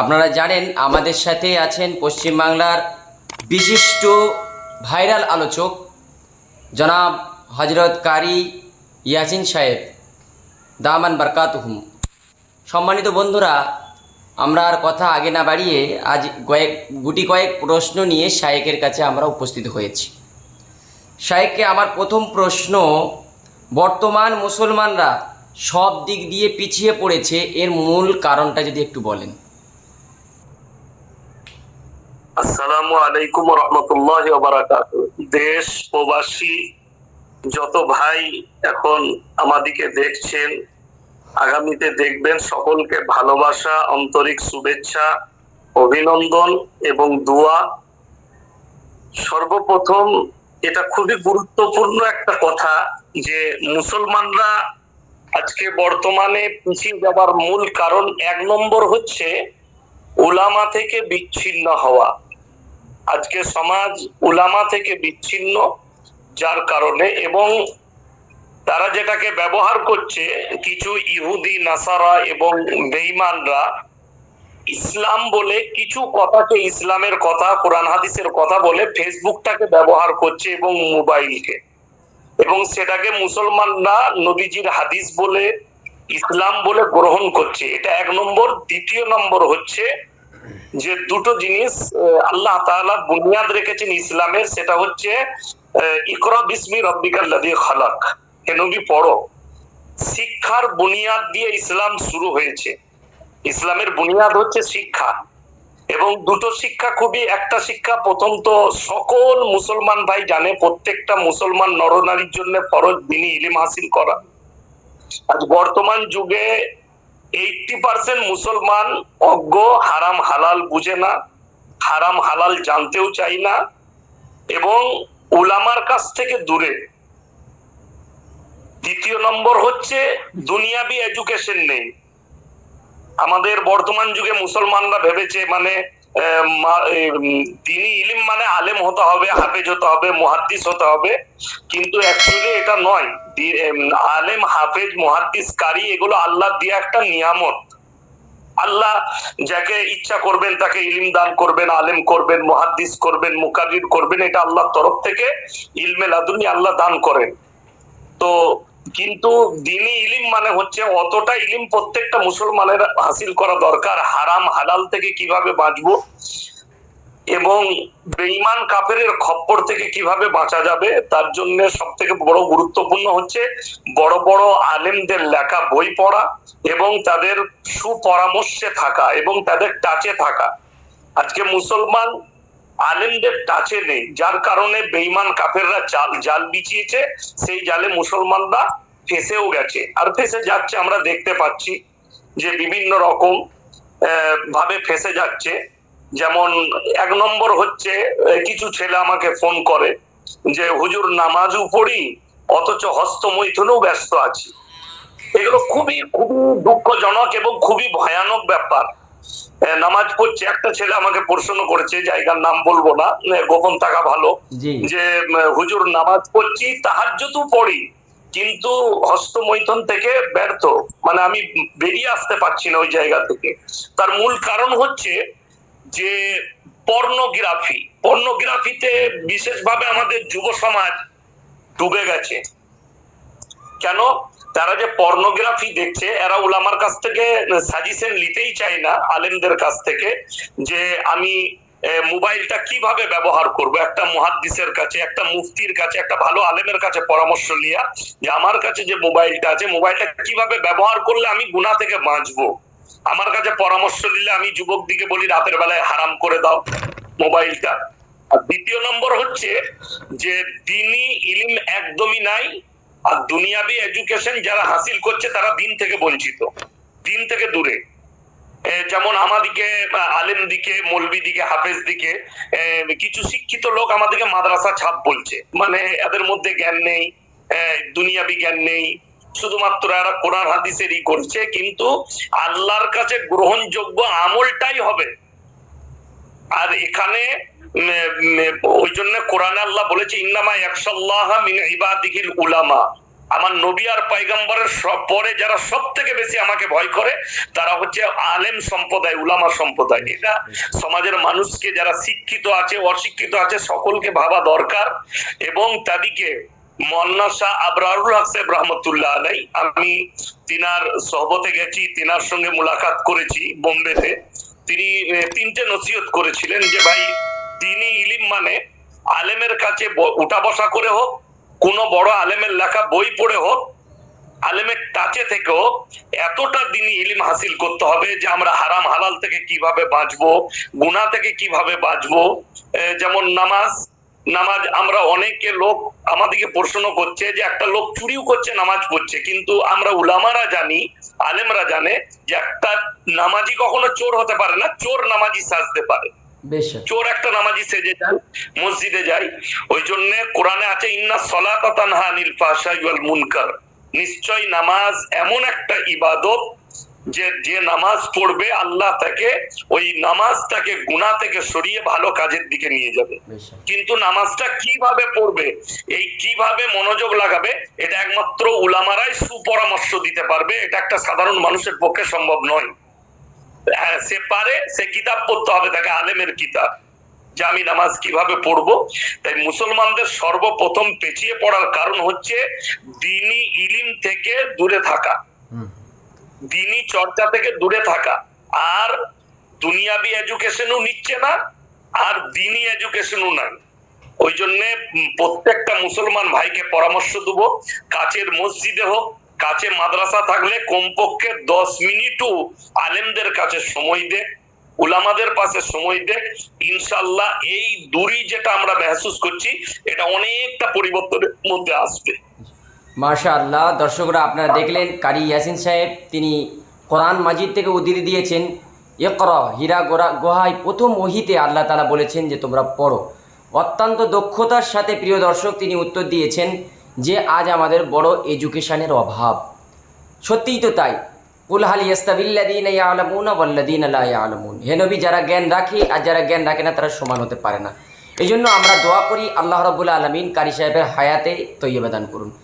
আপনারা জানেন আমাদের সাথে আছেন পশ্চিমবাংলার বিশিষ্ট ভাইরাল আলোচক জনাব হজরত কারি ইয়াসিন সাহেব, দামান বারকাতুহুম। সম্মানিত বন্ধুরা, আমরা আর কথা আগে না বাড়িয়ে আজ কয়েক, গুটি কয়েক প্রশ্ন নিয়ে শায়েকের কাছে আমরা উপস্থিত হয়েছি। শায়েককে আমার প্রথম প্রশ্ন, বর্তমান মুসলমানরা সব দিক দিয়ে পিছিয়ে পড়েছে, এর মূল কারণটা যদি একটু বলেন। আসসালামু আলাইকুম রহমতুল্লাহ দেশ, প্রবাসী, যত ভাই এখন আমাদিকে দেখছেন, আগামীতে দেখবেন সকলকে ভালোবাসা, আন্তরিক শুভেচ্ছা, অভিনন্দন এবং দোয়া। সর্বপ্রথম, এটা খুবই গুরুত্বপূর্ণ একটা কথা যে মুসলমানরা আজকে বর্তমানে পিছিয়ে যাবার মূল কারণ এক নম্বর হচ্ছে ওলামা থেকে বিচ্ছিন্ন হওয়া। আজকে সমাজ উলামা থেকে বিচ্ছিন্ন যার কারণে এবং তারা যেটাকে ব্যবহার করছে কিছু ইহুদি, নাসারা এবং বেঈমানরা ইসলাম বলে কিছু কথাকে ইসলামের কথা, কোরআন হাদিসের কথা বলে ফেসবুকটাকে ব্যবহার করছে এবং মোবাইলকে। এবং সেটাকে মুসলমানরা নবীজির হাদিস বলে, ইসলাম বলে গ্রহণ করছে। এটা এক নম্বর। দ্বিতীয় নম্বর হচ্ছে যে দুটো জিনিস আল্লাহ তাআলা বুনিয়াদ রেখেছেন ইসলামের, সেটা হচ্ছে ইকরা বিসমি খালাক। হে নবী, পড়ো। শিক্ষার বুনিয়াদ দিয়ে ইসলাম শুরু হয়েছে। ইসলামের বুনিয়াদ হচ্ছে শিক্ষা। এবং দুটো শিক্ষা খুবই, একটা শিক্ষা প্রথম তো সকল মুসলমান ভাই জানে, প্রত্যেকটা মুসলমান নরনারীর জন্য ফরজ দিনী ইলিম হাসিল করা। আজ বর্তমান যুগে এইটটি পার্সেন্ট মুসলমান অজ্ঞ, হারাম, হালাল বুঝে না, হারাম, হালাল জানতেও চাই না এবং উলামার কাছ থেকে দূরে। দ্বিতীয় নম্বর হচ্ছে দুনিয়াবি এডুকেশন নেই। আমাদের বর্তমান যুগে মুসলমানরা ভেবেছে মানে দিনী ইলিম মানে আলেম হতে হবে, হাফেজ হতে হবে, মুহাদ্দিস হতে হবে। কিন্তু অ্যাকচুয়ালি এটা নয়। আলেম, হাফেজ মুহাদ্দিস কারি এগুলো আল্লাহ দিয়ে একটা নিয়ামত। আল্লাহ যাকে ইচ্ছা করবেন তাকে ইলিম দান করবেন, আলেম করবেন, মুহাদ্দিস করবেন মুকারির করবেন, এটা আল্লাহর তরফ থেকে ইলমে লাদুনি আল্লাহ দান করেন। তো কিন্তু দিনই ইলিম মানে হচ্ছে অতটা ইলিম প্রত্যেকটা মুসলমানের হাসিল করা দরকার, হারাম, হালাল থেকে কীভাবে বাঁচবো এবং বেঈমান কাফেরের খপ্পর থেকে কীভাবে বাঁচা যাবে, তার জন্য সব থেকে বড় গুরুত্বপূর্ণ হচ্ছে বড় বড় আলেমদের লেখা বই পড়া এবং তাদের সুপরামর্শে থাকা এবং তাদের টাচে থাকা। আজকে মুসলমান আলেমদের টাচে নেই, যার কারণে বেঈমান কাফেররা জাল জাল বিছিয়েছে, সেই জালে মুসলমানরা ফেসেও গেছে। আর ফেসে যাচ্ছে, আমরা দেখতে পাচ্ছি যে বিভিন্ন রকম ভাবে ফেসে যাচ্ছে। যেমন এক নম্বর হচ্ছে কিছু ছেলে আমাকে ফোন করে যে, হুজুর নামাজও পড়ি অথচ হস্তমৈথুনেও ব্যস্ত আছি। এগুলো খুবই খুবই দুঃখজনক এবং খুবই ভয়ানক ব্যাপার। নামাজ পড়ছে। একটা ছেলে আমাকে প্রশ্ন করেছে জায়গার নাম বলব না গোপন থাকা ভালো যে হুজুর নামাজ পড়ছি তাহাজ্জুদও পড়ি কিন্তু হস্তমৈথুন থেকে ব্যর্থ। মানে আমি বেরিয়ে আসতে পারছি না ওই জায়গা থেকে। তার মূল কারণ হচ্ছে যে পর্নোগ্রাফি। পর্নোগ্রাফিতে বিশেষভাবে আমাদের যুব সমাজ ডুবে গেছে। কেন? তারা যে পর্নোগ্রাফি দেখছে, এরা উলামার কাছ থেকে সাজেশন নিতেই চায় না, আলেমদের কাছ থেকে, যে আমি মোবাইলটা কীভাবে ব্যবহার করব? একটা মুহাদ্দিসের কাছে, একটা মুফতির কাছে, একটা ভালো আলেমের কাছে পরামর্শ লিয়া যে আমার কাছে যে মোবাইলটা আছে, মোবাইলটা কীভাবে ব্যবহার করলে আমি গুণা থেকে বাঁচবো? আমার কাছে পরামর্শ দিলে আমি যুবক দিকে বলি, রাতের বেলায় হারাম করে দাও মোবাইলটা। আর দ্বিতীয় নম্বর হচ্ছে যে, দিনই ইলিম একদমই নাই আর দুনিয়াবি এডুকেশন যারা হাসিল করছে তারা দিন থেকে বঞ্চিত। দিন থেকে দূরে। যেমন আমাদিকে আলেম দিকে, মৌলবি দিকে, হাফেজ দিকে কিছু শিক্ষিত লোক আমাদেরকে মাদ্রাসা ছাপ বলছে। মানে এদের মধ্যে জ্ঞান নেই দুনিয়াবি জ্ঞান নেই। শুধুমাত্র এরা কোরআন হাদিসেরই করছে, কিন্তু আল্লাহর কাছে গ্রহণযোগ্য আমলটাই হবে। আর এখানে ওই জন্য কোরআনে আল্লাহ বলেছে, ইন্নামা একশাল্লাহ মিন ইবাদিহিল উলামা। আমার নবী আর পাইগাম্বরের সব পরে যারা সব থেকে বেশি আমাকে ভয় করে, তারা হচ্ছে আলেম সম্প্রদায়, উলামা সম্প্রদায়। এটা সমাজের মানুষকে যারা শিক্ষিত আছে, অশিক্ষিত আছে, সকলকে ভাবা দরকার। এবং তাদেরকে মন্না শাহ আবরারুল হক সাহেব রহমতুল্লাহ আলাই, আমি তিনার সহবতে গেছি, তিনার সঙ্গে মুলাকাত করেছি বোম্বেতে। তিনি তিনটে নসিহত করেছিলেন যে, ভাই তিনি ইলিম মানে আলেমের কাছে উঠা বসা করে হোক, কোনো বড় আলেমের লেখা বই পড়ে হোক, আলেমের টাচে থেকেও এতটা দিনই ইলিম হাসিল করতে হবে যে আমরা হারাম হালাল থেকে কীভাবে বাঁচবো, গুনাহ থেকে কীভাবে বাঁচবো। যেমন নামাজ নামাজ আমরা অনেকে লোক আমাদেরকে প্রশ্ন করছে যে একটা লোক চুরিও করছে, নামাজ পড়ছে, কিন্তু আমরা উলামারা জানি, আলেমরা জানে যে একটা নামাজি কখনো চোর হতে পারে না, চোর নামাজি সাজতে পারে। চোর একটা নামাজি সেজে যায় মসজিদে যায়। ওই জন্য কোরআনে আছে ইন্না সলাতা তানহা আনিল ফাহশাই ওয়াল মুনকার। নিশ্চয় নামাজ এমন একটা ইবাদত যে যে নামাজ পড়বে আল্লাহ তাকে ওই নামাজটাকে গুনাহ থেকে সরিয়ে ভালো কাজের দিকে নিয়ে যাবে। কিন্তু নামাজটা কীভাবে পড়বে এই কীভাবে মনোযোগ লাগাবে এটা একমাত্র উলামারাই সুপরামর্শ দিতে পারবে। এটা একটা সাধারণ মানুষের পক্ষে সম্ভব নয়। সে পারে সে কিতাব পড়তে হবে তাকে আলেমের কিতাব। যে আমি নামাজ কীভাবে পড়ব? তাই মুসলমানদের সর্বপ্রথম পেছিয়ে পড়ার কারণ হচ্ছে দিনী ইলিম থেকে দূরে থাকা। দিনী চর্চা থেকে দূরে থাকা। আর দুনিয়াবি এডুকেশনও নিচ্ছে না আর দিনী এডুকেশনও নাই। ওই জন্য প্রত্যেকটা মুসলমান ভাইকে পরামর্শ দেব কাছের মসজিদে হোক কাছে মাদ্রাসা থাকলে কমপক্ষে দশ মিনিটও আলেমদের কাছে সময় দে, উলামাদের পাশে সময় দে। ইনশাল্লাহ এই দূরই যেটা আমরা মেহসুস করছি, এটা অনেকটা পরিবর্তনের মধ্যে আসবে। মাশা আল্লাহ দর্শকরা আপনারা দেখলেন কারি ইয়াসিন সাহেব, তিনি কোরআন মাজিদ থেকে উদ্ধৃতি দিয়েছেন, ইকর, হীরা গোরা গোহাই প্রথম ওহিতে আল্লাহ তালা বলেছেন যে তোমরা পড়ো। অত্যন্ত দক্ষতার সাথে প্রিয় দর্শক তিনি উত্তর দিয়েছেন যে আজ আমাদের বড় এডুকেশানের অভাব। সত্যিই তো তাই। কুলহাল ইয়াস্তাবিল্লাদিন ইয়ালামুন ওয়াল্লাদিন লা ইয়ালামুন। হে নবী, যারা জ্ঞান রাখে আর যারা জ্ঞান রাখে না, তারা সমান হতে পারে না। এই জন্য আমরা দোয়া করি, আল্লাহ রবুল্লা আলমিন কারি সাহেবের হায়াতে তৈয়বাদান করুন।